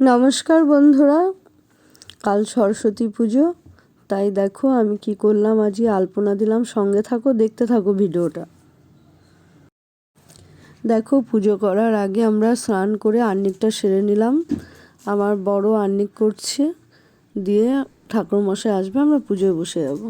নমস্কার বন্ধুরা, কাল সরস্বতী পুজো, তাই দেখো আমি কি করলাম আজকে আলপনা দিলাম, সঙ্গে থাকো, দেখতে থাকো ভিডিওটা। দেখো, পুজো করার আগে আমরা স্নান করে আর্নিকটা সেরে নিলাম। আমার বড় আর্নিক করছে, দিয়ে ঠাকুর মশাই আসবে, আমরা পুজোয় বসে যাব।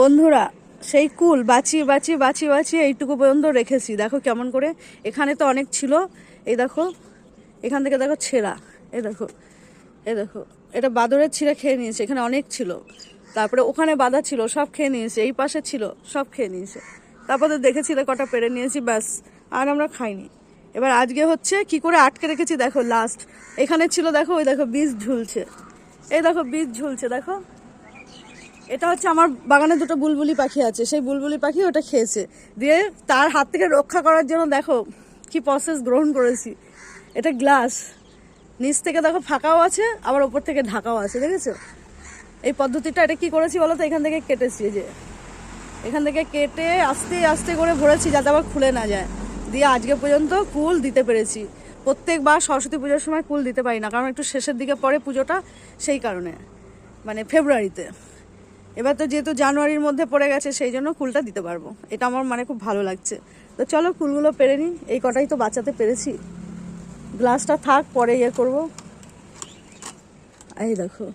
বন্ধুরা, সেই কুল বাঁচিয়ে বাঁচিয়ে বাঁচিয়ে বাঁচিয়ে এইটুকু পর্যন্ত রেখেছি। দেখো কেমন করে। এখানে তো অনেক ছিল। এই দেখো, এখান থেকে দেখো ছেঁড়া। এ দেখো এ দেখো, এটা বাদরের ছিঁড়ে খেয়ে নিয়েছে। এখানে অনেক ছিল। তারপরে ওখানে বাঁধা ছিল, সব খেয়ে নিয়েছে। এই পাশে ছিল, সব খেয়ে নিয়েছে। তারপরে দেখেছি কটা পেরে নিয়েছি, ব্যাস। আর আমরা খাইনি। এবার আজকে হচ্ছে কি করে আটকে রেখেছি দেখো লাস্ট এখানে ছিল দেখো, ওই দেখো বীজ ঝুলছে। এই দেখো বীজ ঝুলছে, দেখো। এটা হচ্ছে আমার বাগানে দুটো বুলবুলি পাখি আছে। সেই বুলবুলি পাখি ওটা খেয়েছে। দিয়ে তার হাত থেকে রক্ষা করার জন্য দেখো কি প্রসেস গ্রহণ করেছি। এটা গ্লাস নিচ থেকে দেখো ফাঁকাও আছে, আবার ওপর থেকে ঢাকাও আছে, দেখেছ? এই পদ্ধতিটা এটা কি করেছি বলো তো? এখান থেকে কেটেছি যে। এখান থেকে কেটে আস্তে আস্তে করে ভরেছি যাতে আবার খুলে না যায়। দিয়ে আজকে পর্যন্ত কুল দিতে পেরেছি। প্রত্যেকবার সরস্বতী পুজোর সময় কুল দিতে পারি না, কারণ একটু শেষের দিকে পরে পুজোটা সেই কারণে মানে ফেব্রুয়ারিতে এবার তো যেহেতু জানুয়ারির মধ্যে পড়ে গেছে, সেই জন্য কুলটা দিতে পারব। এটা আমার মানে খুব ভালো লাগছে। তো চলো কুলগুলো পেরে নিই। এই কটাই তো বাঁচাতে পেরেছি। গ্লাসটা থাক, পরে ইয়ে করব। এই দেখো।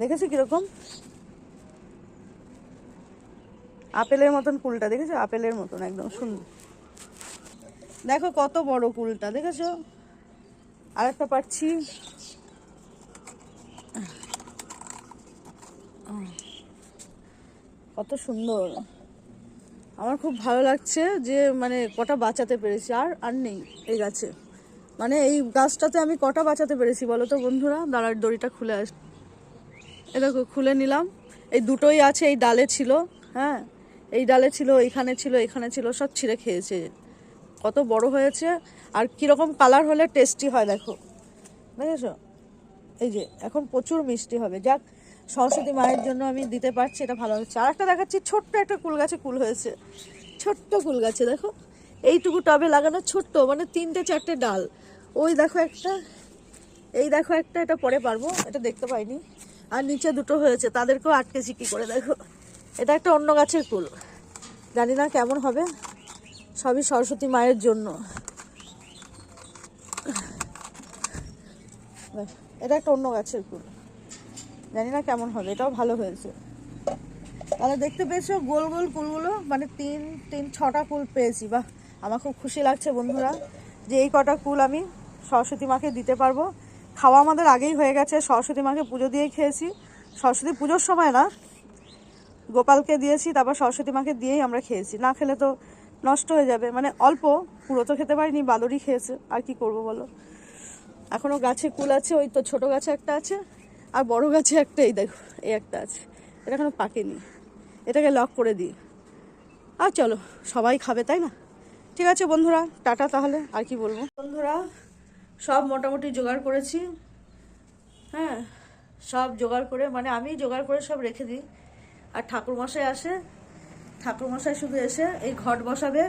দেখেছ কীরকম? আপেলের মতন কুলটা, দেখেছ? আপেলের মতন, একদম সুন্দর। দেখো কত বড় কুলটা, দেখেছ? আরেকটা পাচ্ছি। কত সুন্দর। আমার খুব ভালো লাগছে যে মানে কটা বাঁচাতে পেরেছি। আর আর নেই এই গাছে। মানে এই গাছটাতে আমি কটা বাঁচাতে পেরেছি বলো তো বন্ধুরা? দাঁড়ার দড়িটা খুলে আস। এ দেখো, খুলে নিলাম। এই দুটোই আছে, এই ডালে ছিল হ্যাঁ? এই ডালে ছিল, এইখানে ছিল, এখানে ছিল, সব ছিঁড়ে খেয়েছে। কত বড় হয়েছে আর কীরকম কালার হলে টেস্টি হয়, দেখো। বুঝেছ? এই যে, এখন প্রচুর মিষ্টি হবে। যাক, সরস্বতী মায়ের জন্য আমি দিতে পারছি, এটা ভালো হচ্ছে। আর একটা দেখাচ্ছি, ছোট্ট একটা কুল গাছে কুল হয়েছে। ছোট্ট কুল গাছে দেখো। এইটুকু টবে লাগানো ছোট্ট মানে তিনটে চারটে ডাল। ওই দেখো একটা, এই দেখো একটা, এটা পরে পারব, এটা দেখতে পাইনি। আর নিচে দুটো হয়েছে, তাদেরকেও আটকেছি কি করে, দেখো। এটা একটা অন্য গাছের কুল। জানি না কেমন হবে। সবই সরস্বতী মায়ের জন্য। এটা একটা অন্য গাছের ফুল। জানি না কেমন হবে, এটাও ভালো হয়েছে। তাহলে দেখতে পেয়েছ গোল গোল ফুলগুলো? মানে তিন তিন, ছটা ফুল পেয়েছি। বাহ, আমার খুব খুশি লাগছে বন্ধুরা যে এই কটা ফুল আমি সরস্বতী মাকে দিতে পারব। খাওয়া আমাদের আগেই হয়ে গেছে, সরস্বতী মাকে পুজো দিয়েই খেয়েছি। সরস্বতী পুজোর সময় না, গোপালকে দিয়েছি, তারপর সরস্বতী মাকে দিয়েই আমরা খেয়েছি। না খেলে তো নষ্ট হয়ে যাবে। মানে অল্প, পুরো তো খেতে পারিনি বাদরই খেয়েছে, আর কি করব বলো? এখনও গাছে কুল আছে, ওই তো ছোট গাছে একটা আছে, আর বড় গাছে একটা, এই দেখো, এই একটা আছে। এটা এখনও পাকেনি। এটাকে লক করে দিই। আর চলো, সবাই খাবে, তাই না? ঠিক আছে বন্ধুরা, টাটা তাহলে, আর কি বলব? বন্ধুরা, সব মোটামুটি জোগাড় করেছি। হ্যাঁ সব জোগাড় করে মানে আমি জোগাড় করে সব রেখে দিই। আর ঠাকুরমশাই আসে ঠাকুরমশাই শুধু এসে এই ঘট বসাবে,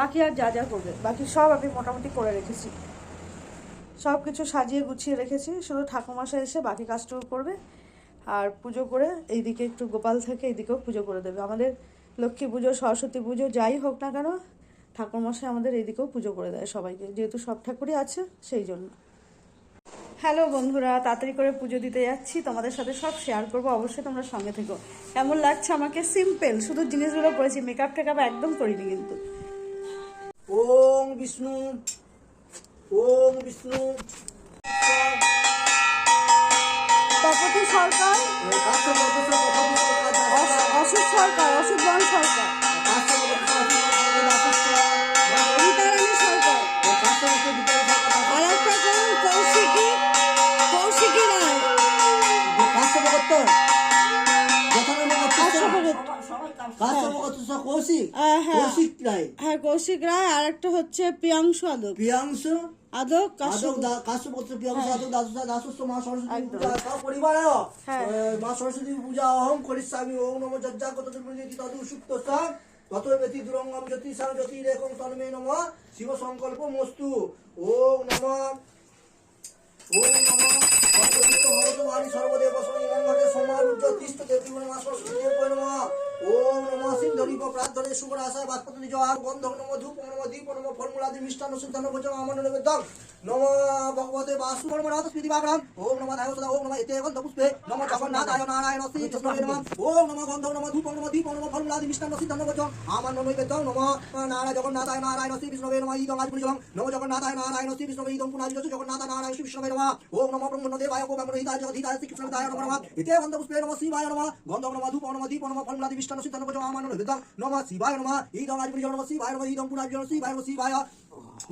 বাকি আর যা যা করবে। বাকি সব আমি মোটামুটি করে রেখেছি। সব কিছু সাজিয়ে গুছিয়ে রেখেছি, শুধু ঠাকুরমশাই এসে বাকি কাজটুকু করবে, আর পুজো করে এইদিকে একটু গোপাল থেকে এইদিকেও পুজো করে দেবে। আমাদের লক্ষ্মী পুজো, সরস্বতী পুজো, যাই হোক না কেন, ঠাকুরমশাই আমাদের এইদিকেও পুজো করে দেয় সবাইকে। যেহেতু সব ঠাকুরই আছে, সেই জন্য। হ্যালো বন্ধুরা তাড়াতাড়ি করে পুজো দিতে যাচ্ছি তোমাদের সাথে সব শেয়ার করব অবশ্যই তোমরা সঙ্গে থেকো কেমন লাগছে আমাকে সিম্পল শুধু জিনিসগুলো করেছি মেকআপ টেকআপ একদম করিনি কিন্তু ওম বিষ্ণু ওম বিষ্ণু তপতি সরকার অস- অসিত সরকার বল সরকার সরকার আর একটা কৌশিকী কৌশিকী কাশ্যপগত। কাশ্যপগত কৌশিক। আহ। কৌশিক রায়। হ্যাঁ কৌশিক রায় আর একটা হচ্ছে প্রিয়াংশু আদক। প্রিয়াংশু? আদক আদক কাশ্যপ দা- প্রিয়াংশু আদক দাস দাসস্ব মা সরস্বতী পূজা সব পরিবারে। মা সরস্বতী পূজা অহং করিষ্যামি ওম নমঃ যজ্ঞাগত দুর্মৃতি তদু সুপ্ত সাং তত ব্যতি দুরঙ্গম জ্যোতিষাং জ্যোতিরেকং তন্মে নমঃ শিব সংকল্প মস্তু ওম নমঃ ওম নমঃ আশায় বাষ্পত নিজ আর গন্ধ নম ধূপ নম দীপ নম ফলমূলাদি মিষ্টান্ন সিদ্ধান্ন ভোজন আমন নৈবেদ্যং। নম ভগবতে বাসু পরমনাথ স্মৃতি বাগরাম ওম নমঃ ধায় সদা, ওম নমঃ এতে গন্ধ পুষ্পে। নম জগন্নাথায় নারায়ণ শ্রী কৃষ্ণে নমঃ ওম নমঃ গন্ধ নম ধূপ নম দীপ নম ফলমূলাদি মিষ্টান্ন সিদ্ধান্ন ভোজন আমন নৈবেদ্যং নম নারায়ণ জগন্নাথায় নারায়ণ শ্রী বিষ্ণবে নমঃ ইদং আজ পুজং নম জগন্নাথায় নারায়ণ শ্রী বিষ্ণবে ইদং পুনাজ জগন্নাথ নারায়ণ শ্রী বিষ্ণবে নমঃ ওম নমঃ ব্রহ্মদেবায় ওম ব্রহ্মহিতায় জগদ্ধিতায় শ্রী কৃষ্ণদায় নমঃ নমঃ। এতে গন্ধ পুষ্পে নমঃ নমঃ। নম নম নম নমঃ নমঃ নমঃ। নমঃ নমঃ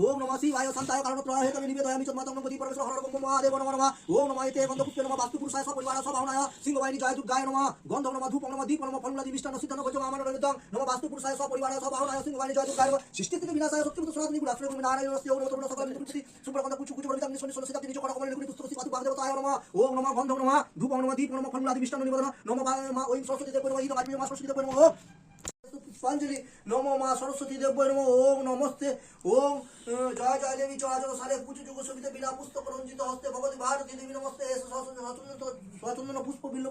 ওম নমঃ শিবায় শান্তায় কারণত্রয় হেতমে নিবেদয়ামি চন্মাতং নমঃ পরমেশ্বর হর ব্রহ্ম মহাদেব নমঃ নমঃ। ওম নমঃ এতে গন্ধ পুষ্পে নমঃ বাস্তু পুরুষায় সপরিবার সভাবনায় সিংহবাহিনী জয় দুর্গায় নমঃ। গন্ধ নমঃ ধূপ নমঃ দীপ নমঃ ফলমূলাদি মিষ্টান্ন সিদ্ধান্ন ভোজন আমন নৈবেদ্যং নমঃ বাস্তু পুরুষায় সপরিবার সভাবনায় সিংহবাহিনী জয় দুর্গায় নমঃ। সৃষ্টি থেকে বিনাশায় সত্যি সনাতনী গুণ আশ্রয় ভূমি নারায়ণ স্তি ওম নমঃ সকল নিকুতি সুপ্রকন্দ কুচু কুচু বলিতাম নিশন নিশন সিদ্ধাতি নিজ করা কমল লিখুনি পুস্তক সিপাতু বাগদেবতায় নমঃ। ওম নমঃ গন্ধ নমঃ ধূপ নমঃ দীপ নমঃ ফলমূলাদি মিষ্টান্ন নিবেদন নমঃ মা ওই সরস্বতী দেব নমঃ ইদং আজমি মা সরস্বতী দেব নমঃ। পুষ্পাঞ্জলি নম মা সরস্বতী দেব, নম ওম নমস্তে, ওম জয় জয় দেবী চরাচর সালে পুজো যুগ সবিতে বিনা পুস্তক রঞ্জিত হস্তে, ভগবতী ভারতী দেবী নমস্তে সচন্দন পুষ্প বিল্ল